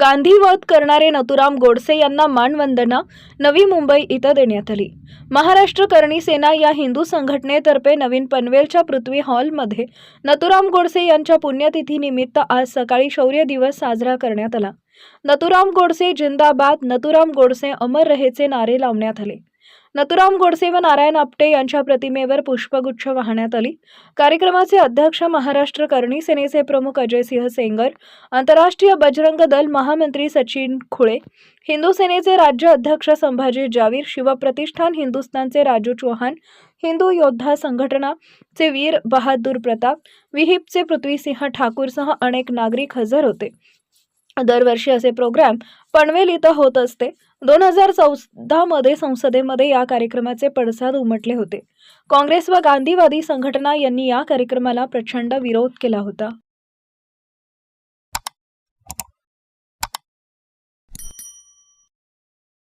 गांधीवाद करणारे नथुराम गोडसे यांना मानवंदना नवी मुंबई इथं देण्यात आली. महाराष्ट्र करणी सेना या हिंदू संघटनेतर्फे नवीन पनवेलच्या पृथ्वी हॉलमध्ये नथुराम गोडसे यांच्या पुण्यतिथीनिमित्त आज सकाळी शौर्य दिवस साजरा करण्यात आला. नथुराम गोडसे जिंदाबाद नथुराम गोडसे अमर रहेचे नारे लावण्यात आले. नथुराम गोडसे व नारायण आपटे यांच्या प्रतिमेवर पुष्पगुच्छ वाहण्यात आली. कार्यक्रमाचे अध्यक्ष महाराष्ट्र करणी सेनेचे प्रमुख अजय सिंह सेंगर आंतरराष्ट्रीय बजरंग दल महामंत्री सचिन खुळे हिंदू सेनेचे राज्य अध्यक्ष संभाजी जावीर शिवप्रतिष्ठान हिंदुस्थानचे राजू चौहान हिंदू योद्धा संघटनाचे वीर बहादूर प्रताप विहिपचे पृथ्वीसिंह ठाकूरसह अनेक नागरिक हजर होते. दरवर्षी असे प्रोग्राम पनवेल इथं होत असते. दोन हजार चौदामध्ये संसदेमध्ये या कार्यक्रमाचे पडसाद उमटले होते. काँग्रेस व गांधीवादी संघटना यांनी या कार्यक्रमाला प्रचंड विरोध केला होता.